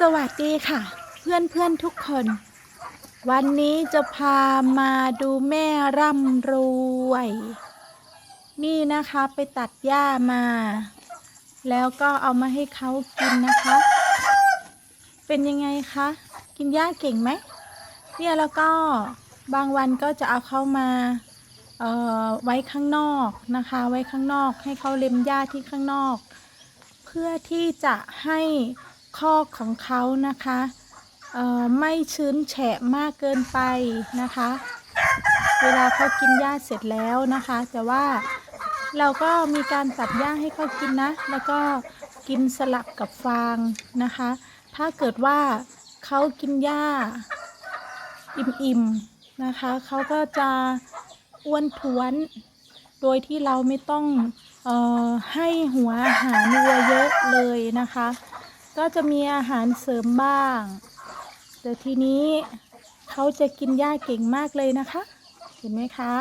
สวัสดีค่ะ เพื่อนเพื่อนทุกคน วันนี้จะพามาดูแม่ร่ำรวย นี่นะคะไปตัดหญ้ามา แล้วก็เอามาให้เขากินนะคะ เป็นยังไงคะ กินหญ้าเก่งไหมเนี่ยแล้วก็บางวันก็จะเอาเขามาเอ่อไว้ข้างนอกนะคะ ไว้ข้างนอกให้เขาเล็มหญ้าที่ข้างนอก เพื่อที่จะให้ คอของเขานะคะไม่ชื้นแฉะมากเกินไปนะคะ เวลาเขากินหญ้าเสร็จแล้วนะคะ แต่ว่าเราก็มีการตัดหญ้าให้เขากินนะ แล้วก็กินสลับกับฟางนะคะ ถ้าเกิดว่าเขากินหญ้าอิ่มๆนะคะเขาก็จะอ้วนท้วน โดยที่เราไม่ต้องออให้หัวอาหารวัวเยอะเลยนะคะ ก็จะมีอาหารเสริมบ้างแต่ทีนี้เขาจะกินหญ้าเก่งมากเลยนะคะ เห็นไหมคะ